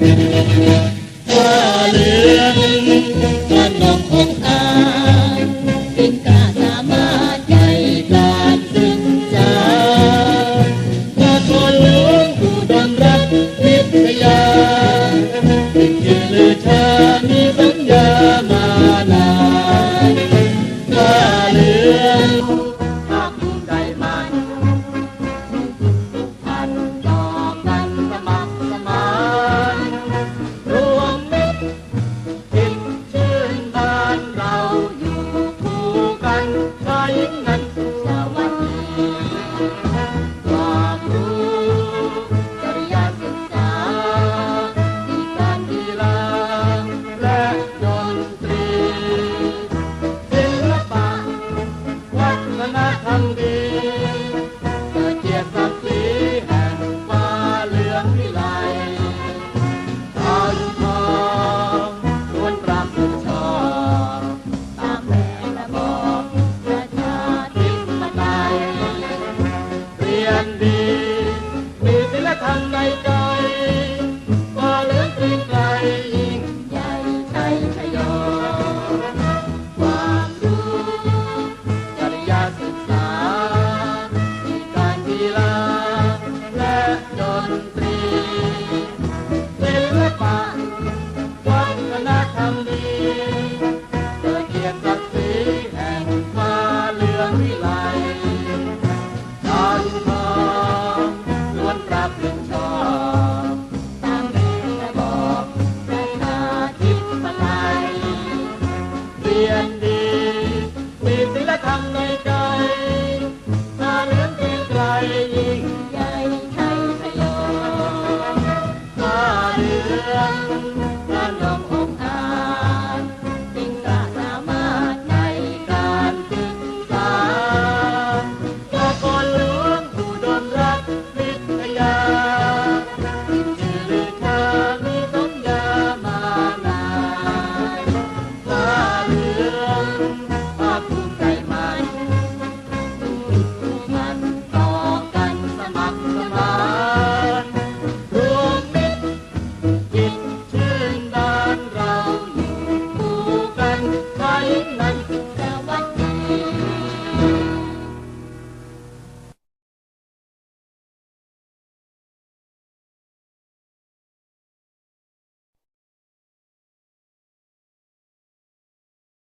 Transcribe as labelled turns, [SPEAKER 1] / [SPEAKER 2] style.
[SPEAKER 1] ว่าเลนบ้านน้ององอาปินกาสามารการศึกษาว่าทนลวงผู้ดำรักวิทเป็นเกียรติชามี ดนตรีศิลปะวัฒนธรรมดีเพื่เกียรติศักดิ์ศรีแห่งฟ้าเลืองวิไลตอนทองล้วนปรับลึงชอตามระบอบปะชาธิปไตยเรียน Thank you.